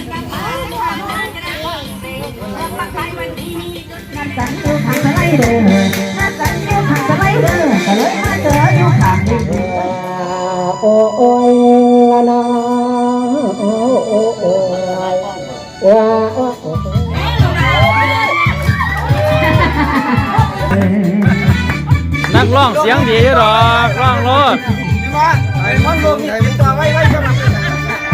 นัดกันอยู่ข้างสไลเดอร์นัดกันอยู่ข้างสไลเดอร์ก็เลยมาเจออยู่ข้างดินโอ้โอ้ยละนาโอ้โอ้โอ้ยว่าโอ้โอ้นักร้องเสียงดีอยู่ดอกร้อง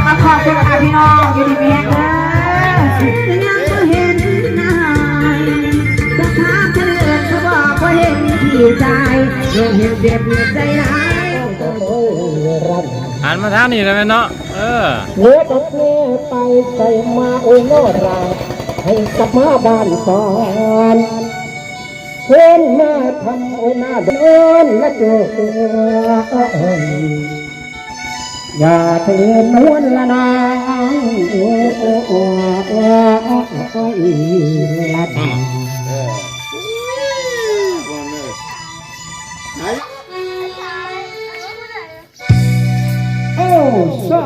มาขอบคุณค่ะพี่น้องอยู่ดีมียเด้อยังบ่เห็นน้าสภาพเธอเขาบอกว่าเห็นที่ใจยังเห็นเด็บใจร้ายโอ้ยรัก หันมาทางนี้เลยแม่เนาะ เออ เนื้อตกเนื้อไปใส่มาโอ้โนราให้กลับมาบ้านก่อนเพื่อนมาทำโอ้หน้าเดินและเจอเอ้ย อย่าถือนวลละนางโอ้โอ้โอ้โอ้โอ้ยละนางโอ้ชา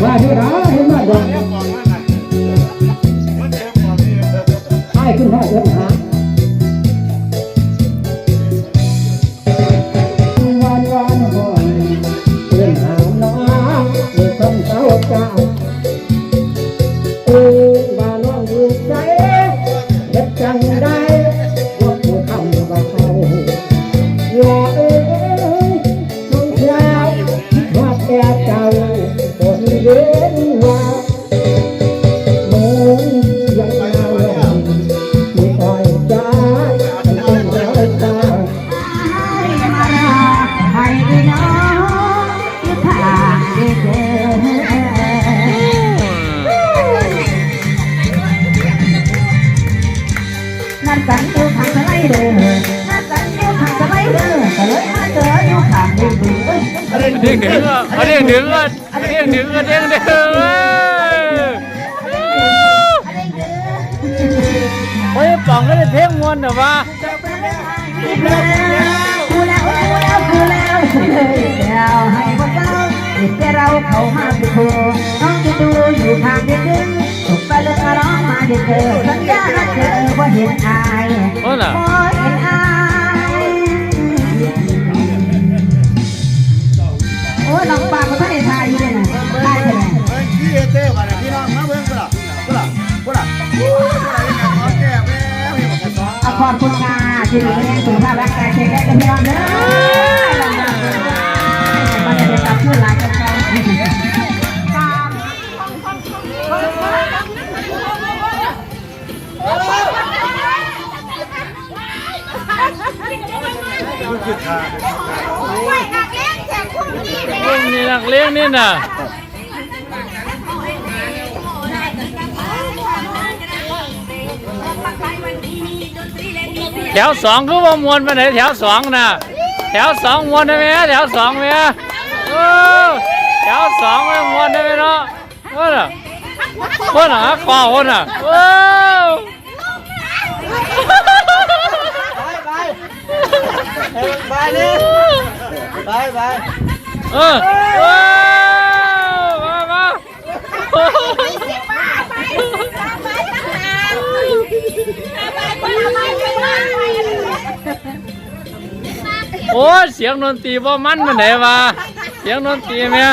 มาที่ร้านเห็นมาดังไอ้ขึ้นห้าเดินหา เย็นว่าเหมือนยังมาลงมีคอยจ้าเป็นคนร้อยตาให้พี่น้องที่ทางได้เจอนัดกันอยู่ข้างสไลเดอร์นัดกันอยู่ข้างสไลเดอร์ก็เลยมาเจออยู่ข้างดินเอ้ยเด้งดึงอะเด้งดึงอะเด้ งดึงเด้งดึงเอ้ยโอ้ยป๋องก็ได้เพลงมวนเหรอวะกูแล้วกูแล้วกูแล้วแล้วให้พวกเราเห็นแต่เราเข้ามาเป็นครูน้องจะดูอยู่ทางเดินถูกไปเลยร้องมาเด็กเธอสัญญาเธอว่าเห็นอายโอ้น่ะ ที่ดูแลสุขภาพร่างกายแข็งแรงกันพี่น้องเด้อมันจะได้กลับเพื่อนหลายกันไปนี้นักเลี้ยงนี่น่ะ แถวสองคือว่ามวนไปไหนแถวสองน่ะแถวสองมวนได้ไหมแถวสองไหมเออแถวสองไม่มวนได้ไหมเนาะว่าน่ะว่าน่ะคอว่าน่ะเออไปเลยไปไปเออเออมามา โอ้ยเสียงดนตรีบ่มันมันไหนวะเสียงดนตรีเม่ย